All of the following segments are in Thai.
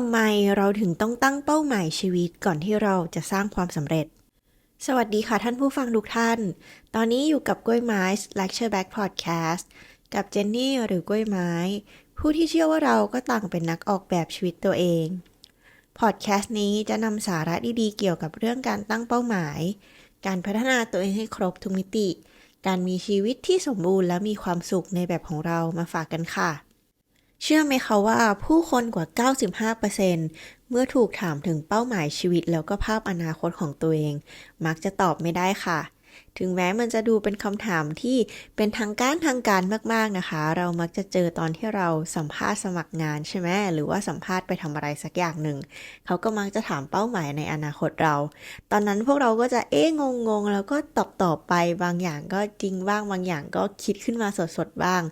ทำไมเราถึงต้องตั้งเป้าหมายชีวิตก่อนที่เราจะสร้างความสำเร็จ สวัสดีค่ะท่านผู้ฟังทุกท่าน ตอนนี้อยู่กับกล้วยไม้ Lecture Back Podcast กับเจนนี่หรือกล้วยไม้ ผู้ที่เชื่อว่าเราก็ต่างเป็นนักออกแบบชีวิตตัวเอง พอดแคสต์นี้จะนำสาระดีๆ เกี่ยวกับเรื่องการตั้งเป้าหมาย การพัฒนาตัวเองให้ครบทุกมิติ การมีชีวิตที่สมบูรณ์และมีความสุขในแบบของเรามาฝากกันค่ะ เชื่อไหมคะว่าผู้คนกว่า 95%เมื่อถูกถามถึงเป้าหมายชีวิตแล้วก็ภาพอนาคตของตัวเอง มักจะตอบไม่ได้ค่ะ ถึงแม้มันจะดูเป็นคำถามที่เป็นทางการทางการมากๆนะคะ เรามักจะเจอตอนที่เราสัมภาษณ์สมัครงานใช่ไหมหรือว่าสัมภาษณ์ไปทำอะไรสักอย่างหนึ่ง เขาก็มักจะถามเป้าหมายในอนาคตเรา ตอนนั้นพวกเราก็จะเอ๊ะงงๆ แล้วก็ตอบตอบไปบางอย่างก็จริงบ้างบางอย่างก็คิดขึ้นมาสดๆบ้าง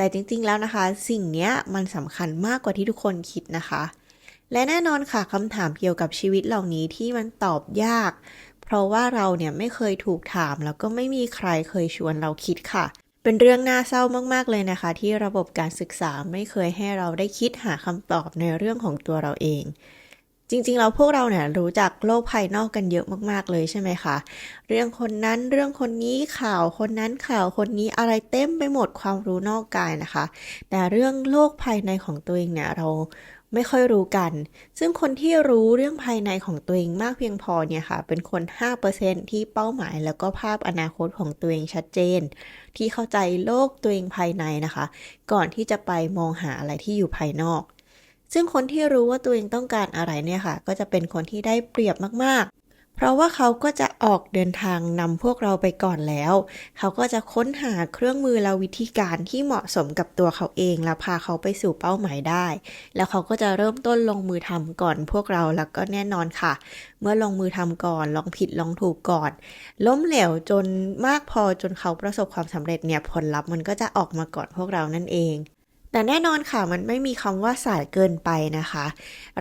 แต่จริงๆแล้วนะคะ สิ่งนี้มันสำคัญมากกว่าที่ทุกคนคิดนะคะ และแน่นอนค่ะคำถามเกี่ยวกับชีวิตเหล่านี้ที่มันตอบยาก เพราะว่าเราเนี่ยไม่เคยถูกถาม แล้วก็ไม่มีใครเคยชวนเราคิดค่ะ เป็นเรื่องน่าเศร้ามากๆเลยนะคะ ที่ระบบการศึกษาไม่เคยให้เราได้คิดหาคำตอบในเรื่องของตัวเราเอง จริงๆแล้วพวกเราเนี่ยรู้จักโลกภายนอกกันเยอะมากๆเลยใช่ไหมคะ เรื่องคนนั้นเรื่องคนนี้ข่าวคนนั้นข่าวคนนี้อะไรเต็มไปหมดความรู้นอกกายนะคะ แต่เรื่องโลกภายในของตัวเองเนี่ยเราไม่ค่อยรู้กัน ซึ่งคนที่รู้เรื่องภายในของตัวเองมากเพียงพอเนี่ยค่ะ เป็นคน 5%ที่เป้าหมายแล้วก็ภาพอนาคตของตัวเองชัดเจน ที่เข้าใจโลกตัวเองภายในนะคะ ก่อนที่จะไปมองหาอะไรที่อยู่ภายนอก ซึ่งคนที่รู้ว่าตัวเองต้องการอะไรเนี่ยค่ะ ก็จะเป็นคนที่ได้เปรียบมากๆ เพราะว่าเขาก็จะออกเดินทางนำพวกเราไปก่อนแล้ว เขาก็จะค้นหาเครื่องมือและวิธีการที่เหมาะสมกับตัวเขาเอง แล้วพาเขาไปสู่เป้าหมายได้ แล้วเขาก็จะเริ่มต้นลงมือทำก่อนพวกเราแล้วก็แน่นอนค่ะ เมื่อลงมือทำก่อน ลองผิดลองถูกก่อน ล้มเหลวจนมากพอจนเขาประสบความสำเร็จเนี่ยผลลัพธ์มันก็จะออกมาก่อนพวกเรานั่นเอง แต่แน่นอนค่ะมันไม่มีคำว่าสายเกินไปนะคะ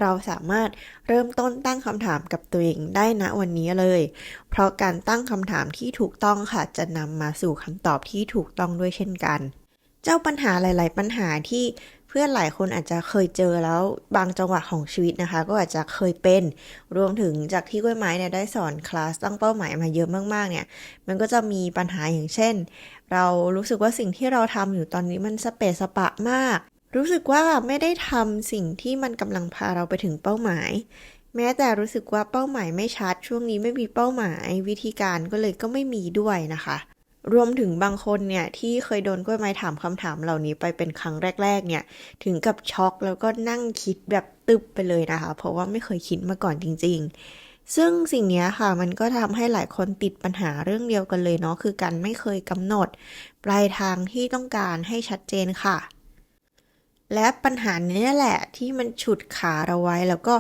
เราสามารถเริ่มต้นตั้งคำถามกับตัวเองได้ณวันนี้เลย เพราะการตั้งคำถามที่ถูกต้องค่ะ จะนำมาสู่คำตอบที่ถูกต้องด้วยเช่นกัน เจ้าปัญหาหลาย ๆ ปัญหาที่ พื่อนหลายคนอาจจะเคยเจอแล้วบางจังหวะของชีวิตนะคะ ก็อาจจะเคยเป็น รวมถึงจากที่กล้วยไม้เนี่ยได้สอนคลาสตั้งเป้าหมายมาเยอะมากๆเนี่ย มันก็จะมีปัญหาอย่างเช่น เรารู้สึกว่าสิ่งที่เราทำอยู่ตอนนี้มันสเปซสปะมาก รู้สึกว่าไม่ได้ทำสิ่งที่มันกำลังพาเราไปถึงเป้าหมาย แม้แต่รู้สึกว่าเป้าหมายไม่ชัดช่วงนี้ไม่มีเป้าหมาย วิธีการก็เลยก็ไม่มีด้วยนะคะ รวมถึงบางคนเนี่ยที่เคยโดนกล้วยไม้ถามคำถามเหล่านี้ไปเป็นครั้งแรก ๆ เนี่ย ถึงกับช็อกแล้วก็นั่งคิดแบบตึบไปเลยนะคะ เพราะว่าไม่เคยคิดมาก่อนจริง ๆ ซึ่งสิ่งนี้ค่ะมันก็ทำให้หลายคนติดปัญหาเรื่องเดียวกันเลยเนาะคือการไม่เคยกำหนด ปลายทางที่ต้องการให้ชัดเจนค่ะ และปัญหานี้แหละที่มันฉุดขาเราไว้ แล้วก็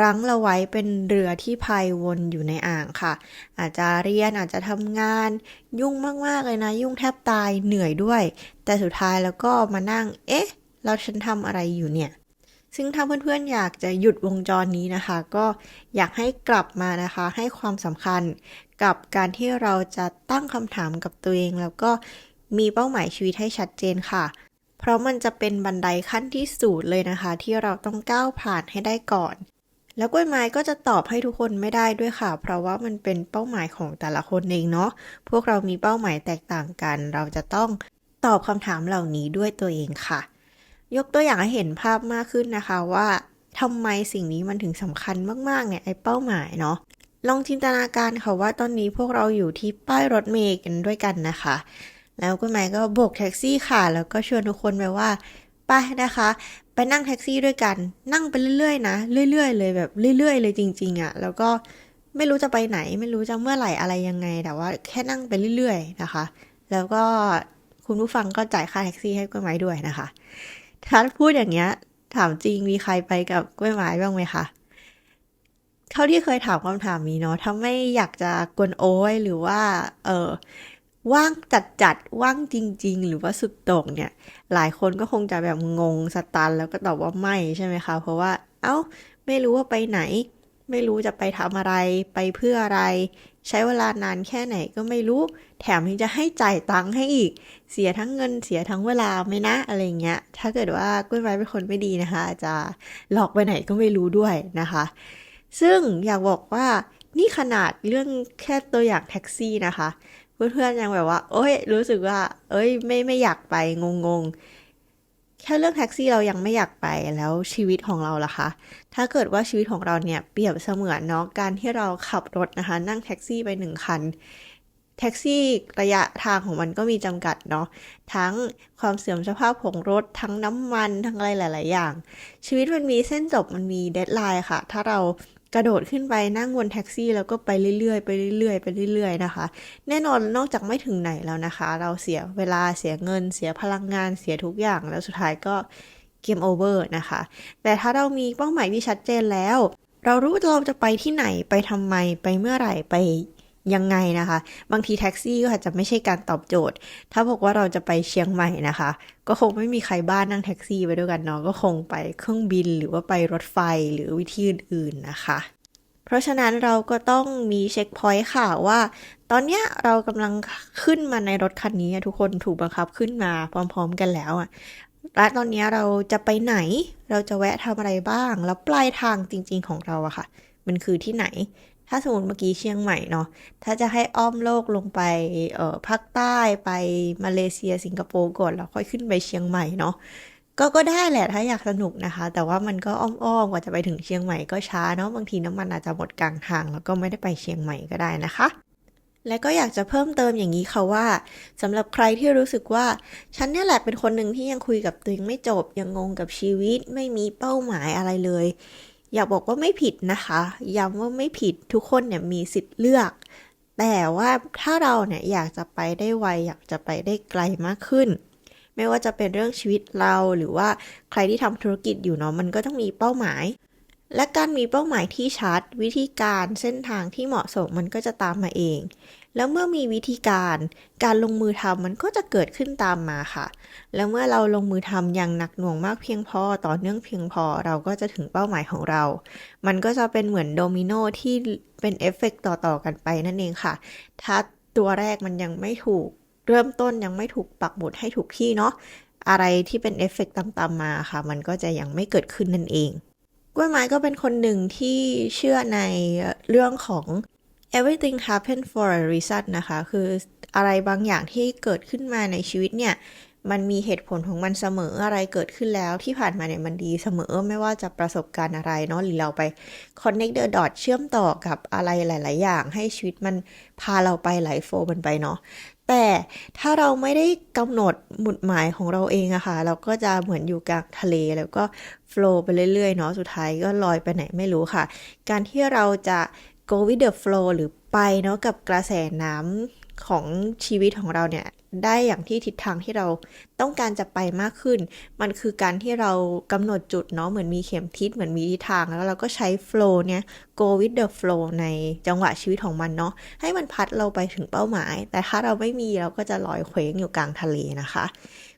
รั้งเราไว้เป็นเรือที่พายวนอยู่ในอ่างค่ะ อาจจะเรียนอาจจะทำงาน ยุ่งมากๆเลยนะ ยุ่งแทบตายเหนื่อยด้วย แต่สุดท้ายแล้วก็มานั่ง เอ๊ะ เราฉันทำอะไรอยู่เนี่ย ซึ่งถ้าเพื่อนๆอยากจะหยุดวงจรนี้นะคะ ก็อยากให้กลับมานะคะ ให้ความสำคัญกับการที่เราจะตั้งคำถามกับตัวเอง แล้วก็มีเป้าหมายชีวิตให้ชัดเจนค่ะ เพราะมันจะเป็นบันไดขั้นที่สูดเลยนะคะ ที่เราต้องก้าวผ่านให้ได้ก่อน แล้วกล้วยไม้ก็จะตอบให้ทุกคนไม่ได้ด้วยค่ะ เพราะว่ามันเป็นเป้าหมายของแต่ละคนเองเนาะพวกเรามีเป้าหมายแตกต่างกัน เราจะต้องตอบคำถามเหล่านี้ด้วยตัวเองค่ะ ยกตัวอย่างให้เห็นภาพมากขึ้นนะคะว่าทำไมสิ่งนี้มันถึงสำคัญมากๆเนี่ยไอ้เป้าหมายเนาะลองจินตนาการค่ะว่าตอนนี้พวกเราอยู่ที่ป้ายรถเมล์กันด้วยกันนะคะ แล้วก็แม่ก็โบกแท็กซี่ค่ะ แล้วก็ชวนทุกคนไปว่าไปนะคะ ไปนั่งแท็กซี่ด้วยกัน นั่งไปเรื่อยๆนะ เรื่อยๆ เลยแบบเรื่อยๆ เลยจริง ๆอะ่ะ แล้วก็ไม่รู้จะไปไหน ไม่รู้จะเมื่อไหร่อะไรยังไง แต่ว่าแค่นั่งไปเรื่อยๆ นะคะ แล้วก็คุณผู้ฟังก็จ่ายค่าแท็กซี่ให้กล้วยไม้ด้วยนะคะ ถ้าพูดอย่างเงี้ย ถามจริงมีใครไปกับกล้วยไม้บ้างไหมคะเท่าที่เคยถามคำถามนี้เนาะถ้าไม่อยากจะกวนโอ้ยหรือว่า เออ ว่างจัดจัดว่างจริง ๆ หรือว่าสุดโต่งเนี่ย หลายคนก็คงจะแบบงงสตันแล้วก็ตอบว่าไม่ใช่ไหมคะ เพราะว่า เอ้า ไม่รู้ว่าไปไหน ไม่รู้จะไปทำอะไร ไปเพื่ออะไร ใช้เวลานานแค่ไหนก็ไม่รู้ แถมยังจะให้จ่ายตังค์ให้อีก เสียทั้งเงินเสียทั้งเวลาไหมนะ อะไรเงี้ย ถ้าเกิดว่ากล้วยไม้เป็นคนไม่ดีนะคะ จะหลอกไปไหนก็ไม่รู้ด้วยนะคะ ซึ่งอยากบอกว่านี่ขนาดเรื่องแค่ตัวอย่างแท็กซี่นะคะ เพื่อนๆยังแบบว่า โอ้ย รู้สึกว่า เอ้ย ไม่ไม่อยากไปงงงแค่เรื่องแท็กซี่เรายังไม่อยากไปแล้วชีวิตของเราล่ะคะ ถ้าเกิดว่าชีวิตของเราเนี่ยเปรียบเสมือนเนาะการที่เราขับรถนะคะ นั่งแท็กซี่ไปหนึ่งคันแท็กซี่ระยะทางของมันก็มีจำกัดเนาะทั้งความเสื่อมสภาพของรถทั้งน้ำมันทั้งอะไรหลาย ๆ อย่าง ชีวิตมันมีเส้นจบมันมีเดทไลน์ค่ะ ถ้าเรา กระโดดขึ้นไปนั่งบนแท็กซี่ แล้วก็ไปเรื่อยๆไปเรื่อยๆไปเรื่อยๆนะคะ แน่นอนนอกจากไม่ถึงไหนแล้วนะคะ เราเสียเวลาเสียเงิน เสียพลังงานเสียทุกอย่างแล้วสุดท้ายก็เกมโอเวอร์นะคะ แต่ถ้าเรามีเป้าหมายที่ชัดเจนแล้ว เรารู้ว่าเราจะไปที่ไหนไปทำไมไปเมื่อไหร่ไป ยังไงนะคะ บางทีแท็กซี่ก็อาจจะไม่ใช่การตอบโจทย์ ถ้าบอกว่าเราจะไปเชียงใหม่นะคะ ก็คงไม่มีใครบ้านนั่งแท็กซี่ไปด้วยกันเนาะก็คงไปเครื่องบินหรือว่าไปรถไฟหรือวิธีอื่นๆนะคะ เพราะฉะนั้นเราก็ต้องมีเช็คพอยต์ค่ะว่า ตอนเนี้ยเรากำลังขึ้นมาในรถคันนี้ทุกคนถูกบังคับขึ้นมาพร้อม ๆ กันแล้วอะและตอนนี้เราจะไปไหน เราจะแวะทำอะไรบ้าง แล้วปลายทางจริง ๆ ของเราอะค่ะ มันคือที่ไหน ถ้าสมมติเมื่อกี้เชียงใหม่เนาะ ถ้าจะให้อ้อมโลกลงไปเอ่อภาคใต้ไปมาเลเซียสิงคโปร์ก่อนแล้วค่อยขึ้นไปเชียงใหม่เนาะก็ก็ได้แหละถ้าอยากสนุกนะคะ แต่ว่ามันก็อ้อมๆกว่าจะไปถึงเชียงใหม่ก็ช้าเนาะบางทีน้ำมันอาจจะหมดกลางทาง แล้วก็ไม่ได้ไปเชียงใหม่ก็ได้นะคะ และก็อยากจะเพิ่มเติมอย่างนี้ค่ะว่าสำหรับใครที่รู้สึกว่า ฉันเนี่ยแหละเป็นคนหนึ่งที่ยังคุยกับตัวเองไม่จบยังงงกับชีวิตไม่มีเป้าหมายอะไรเลย อยากบอกว่าไม่ผิดนะคะย้ำว่าไม่ผิดทุกคนเนี่ยมีสิทธิ์เลือก แต่ว่าถ้าเราเนี่ยอยากจะไปได้ไวอยากจะไปได้ไกลมากขึ้น ไม่ว่าจะเป็นเรื่องชีวิตเราหรือว่าใครที่ทำธุรกิจอยู่เนาะมันก็ต้องมีเป้าหมาย และการมีเป้าหมายที่ชัด วิธีการเส้นทางที่เหมาะสมมันก็จะตามมาเอง แล้วเมื่อมีวิธีการ การลงมือทำมันก็จะเกิดขึ้นตามมาค่ะ แล้วเมื่อเราลงมือทำอย่างหนักหน่วงมากเพียงพอต่อเนื่องเพียงพอเราก็จะถึงเป้าหมายของเรา มันก็จะเป็นเหมือนโดมิโนที่เป็นเอฟเฟกต่อๆกันไปนั่นเองค่ะ ถ้าตัวแรกมันยังไม่ถูกเริ่มต้นยังไม่ถูกปักหมุดให้ถูกที่เนาะอะไรที่เป็นเอฟเฟกตามๆมาค่ะ มันก็จะยังไม่เกิดขึ้นนั่นเองกล้วยไม้ก็เป็นคนหนึ่งที่เชื่อในเรื่องของ everything happen for a reason นะคะคืออะไรบางอย่างที่เกิดขึ้นมาในชีวิตเนี่ยมันมีเหตุผลของมันเสมออะไรเกิดขึ้นแล้วที่ผ่านมาเนี่ยมันดีเสมอไม่ว่าจะประสบการณ์อะไรเนาะหรือเราไป connect the dot เชื่อมต่อกับอะไรหลาย ๆ อย่าง ให้ชีวิตมันพาเราไปไหลโฟมันไปเนาะแต่ถ้าเราไม่ได้กำหนดหมุดหมายของเราเองอะค่ะ เราก็จะเหมือนอยู่กลางทะเลแล้วก็โฟล์ไปเรื่อย ๆ เนาะสุดท้ายก็ลอยไปไหนไม่รู้ค่ะ การที่เราจะ go with the flow หรือไปเนาะกับกระแสน้ำของชีวิตของเราเนี่ยได้อย่างที่ทิศทางที่เราต้องการจะไปมากขึ้น มันคือการที่เรากำหนดจุดเนาะเหมือนมีเข็มทิศเหมือนมีทิศทางแล้วเราก็ใช้ flow เนี่ย go with the flow ในจังหวะชีวิตของมันเนาะให้มันพัดเราไปถึงเป้าหมาย แต่ถ้าเราไม่มีเราก็จะลอยเคว้งอยู่กลางทะเลนะคะ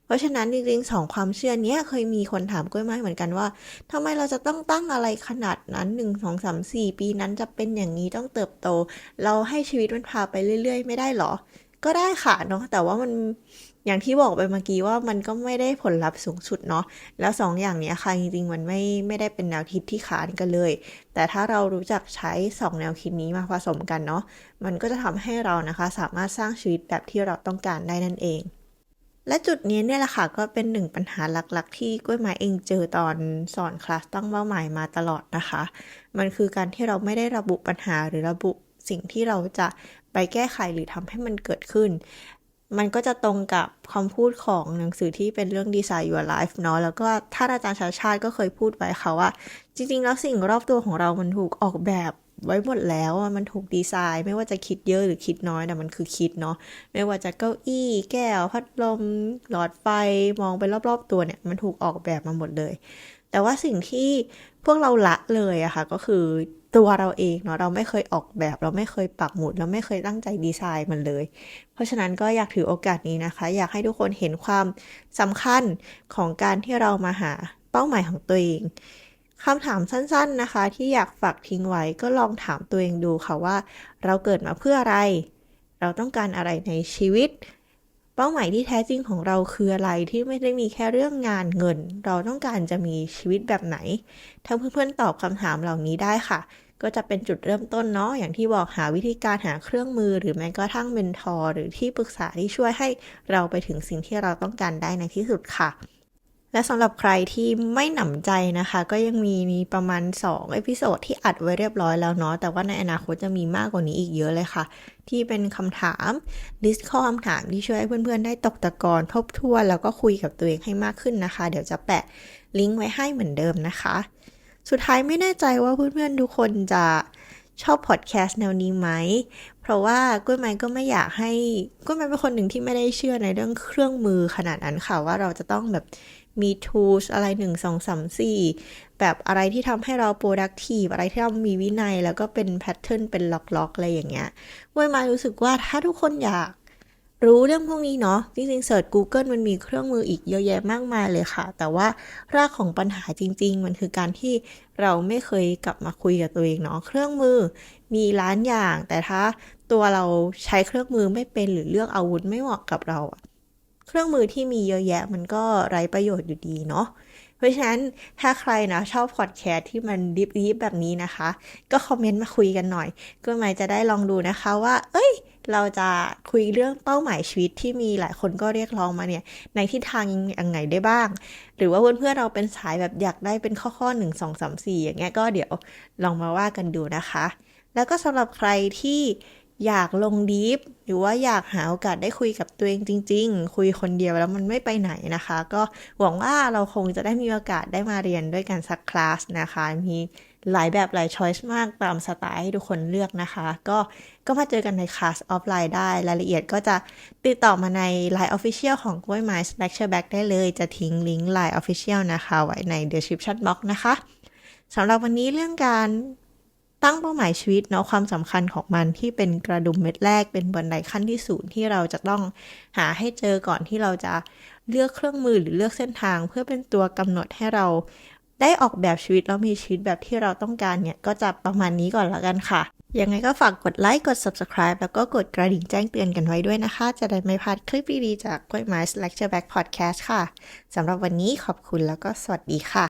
เพราะฉะนั้นจริงๆสองความเชื่อเนี้ยเคยมีคนถามก้อยไม้เหมือนกันว่าทำไมเราจะต้องตั้งอะไรขนาดนั้นหนึ่งสองสามสี่ปีนั้นจะเป็นอย่างนี้ต้องเติบโต เราให้ชีวิตมันพาไปเรื่อย ๆ ไม่ได้หรอ ก็ได้ค่ะเนาะแต่ว่ามันอย่างที่บอกไปเมื่อกี้ว่ามันก็ไม่ได้ผลลัพธ์สูงสุดเนาะแล้ว2ออย่างนี้ค่ะจริงๆมันไม่ไม่ได้เป็นแนวคิดที่ขานกันเลย แต่ถ้าเรารู้จักใช้ 2 แนวคิดนี้มาผสมกันเนาะมันก็จะทำให้เรานะคะ สามารถสร้างชีวิตแบบที่เราต้องการได้นั่นเอง และจุดนี้เนี่ยแหละค่ะก็เป็นหนึ่งปัญหาหลักๆ ที่กล้วยไม้เองเจอตอนสอนคลาสตั้งเป้าหมายมาตลอดนะคะ มันคือการที่เราไม่ได้ระบุปัญหาหรือระบุสิ่งที่เราจะไปแก้ไขหรือทำให้มันเกิดขึ้น มันก็จะตรงกับคำพูดของหนังสือที่เป็นเรื่อง Design Your Life เนาะแล้วก็ท่านอาจารย์ชาชาติก็เคยพูดไว้ค่ะว่า จริงๆ แล้วสิ่งรอบตัวของเรามันถูกออกแบบ ไว้หมดแล้วมันถูกดีไซน์ ไม่ว่าจะคิดเยอะหรือคิดน้อยแต่มันคือคิดเนาะไม่ว่าจะเก้าอี้แก้วพัดลม หลอดไฟมองไปรอบๆตัวเนี่ย มันถูกออกแบบมาหมดเลย แต่ว่าสิ่งที่พวกเราละเลยอะค่ะก็คือตัวเราเองเนาะเราไม่เคยออกแบบ เราไม่เคยปักหมุด เราไม่เคยตั้งใจดีไซน์มันเลย เพราะฉะนั้นก็อยากถือโอกาสนี้นะคะ อยากให้ทุกคนเห็นความสำคัญของการที่เรามาหาเป้าหมายของตัวเอง คำถามสั้นๆนะคะ ที่อยากฝากทิ้งไว้ก็ลองถามตัวเองดูค่ะว่า เราเกิดมาเพื่ออะไร เราต้องการอะไรในชีวิต เป้าหมายที่แท้จริงของเราคืออะไรที่ไม่ได้มีแค่เรื่องงานเงิน เราต้องการจะมีชีวิตแบบไหน ถ้าเพื่อนๆตอบคำถามเหล่านี้ได้ค่ะ ก็จะเป็นจุดเริ่มต้นเนาะอย่างที่บอกหาวิธีการหาเครื่องมือ หรือแม้กระทั่งเมนทอร์หรือที่ปรึกษาที่ช่วยให้เราไปถึงสิ่งที่เราต้องการได้ในที่สุดค่ะ และสำหรับใครที่ไม่หนำใจนะคะ ก็ยังมีมีประมาณ 2 เอพิโซดที่อัดไว้เรียบร้อยแล้วเนาะแต่ว่าในอนาคตจะมีมากกว่านี้อีกเยอะเลยค่ะ ที่เป็นคำถามลิสต์ข้อคำถามที่ช่วยให้เพื่อนๆ ได้ตกตะกอนทบทวนแล้วก็คุยกับตัวเองให้มากขึ้นนะคะ เดี๋ยวจะแปะลิงก์ไว้ให้เหมือนเดิมนะคะ สุดท้ายไม่แน่ใจว่าเพื่อนๆทุกคนจะชอบพอดแคสต์แนวนี้ไหม เพราะว่ากุ้ยไม้ก็ไม่อยากให้กุ้ยไม้เป็นคนหนึ่งที่ไม่ได้เชื่อในเรื่องเครื่องมือขนาดนั้นค่ะว่าเราจะต้องแบบ มี tools อะไรหนึ่งสองสามสี่แบบอะไรที่ทำให้เรา productive อะไรที่เรามีวินัย แล้วก็เป็น pattern เป็นล็อกๆ อะไรอย่างเงี้ยกุ้ยม้รู้สึกว่าถ้าทุกคนอยากรู้เรื่องพวกนี้เนาะจริงๆเสิร์ช Google มันมีเครื่องมืออีกเยอะแยะมากมายเลยค่ะ แต่ว่ารากของปัญหาจริง ๆ มันคือการที่เราไม่เคยกลับมาคุยกับตัวเองเนาะเครื่องมือมีล้านอย่าง แต่ถ้าตัวเราใช้เครื่องมือไม่เป็นหรือเลือกอาวุธไม่เหมาะกับเราอะ เครื่องมือที่มีเยอะแยะมันก็ไร้ประโยชน์อยู่ดีเนาะเพราะฉะนั้นถ้าใครนะชอบพอดแคสต์ที่มันดิบๆแบบนี้นะคะ ก็คอมเมนต์มาคุยกันหน่อยก็หมายจะได้ลองดูนะคะว่า เอ้ย เราจะคุยเรื่องเป้าหมายชีวิตที่มีหลายคนก็เรียกร้องมาเนี่ย ในทิศทางยังไงได้บ้าง หรือว่าเพื่อนๆเราเป็นสายแบบอยากได้เป็นข้อข้อหนึ่งสองสามสี่อย่างเงี้ยก็เดี๋ยวลองมาว่ากันดูนะคะ แล้วก็สำหรับใครที่ อยากลงดีฟหรือว่าอยากหาโอกาสได้คุยกับตัวเองจริง ๆ คุยคนเดียวแล้วมันไม่ไปไหนนะคะ ก็หวังว่าเราคงจะได้มีโอกาสได้มาเรียนด้วยกันสักคลาสนะคะ มีหลายแบบหลายช้อยส์มากตามสไตล์ให้ทุกคนเลือกนะคะ ก็ก็มาเจอกันในคลาสออฟไลน์ได้ รายละเอียดก็จะติดต่อมาใน Line Official ของกล้วยไม้ Lecture Back ได้เลย จะทิ้งลิงก์ Line Official นะคะ ไว้ใน description box นะคะสำหรับวันนี้เรื่องการ ตั้งเป้าหมายชีวิตเนาะความสำคัญของมันที่เป็นกระดุมเม็ดแรกเป็นบันไดขั้นที่ศูนย์ที่เราจะต้องหาให้เจอก่อนที่เราจะเลือกเครื่องมือหรือเลือกเส้นทาง เพื่อเป็นตัวกำหนดให้เราได้ออกแบบชีวิตแล้วมีชีวิตแบบที่เราต้องการเนี่ย ก็จะประมาณนี้ก่อนล้วกันค่ะ ยังไงก็ฝากกดไลค์กด subscribe แล้วก็กดกระดิ่งแจ้งเตือนกันไว้ด้วยนะคะ จะได้ไม่พลาดคลิปดีๆจากกล้วยไม้ Lecture Back Podcast ค่ะสำหรับวันนี้ขอบคุณแล้วก็สวัสดีค่ะ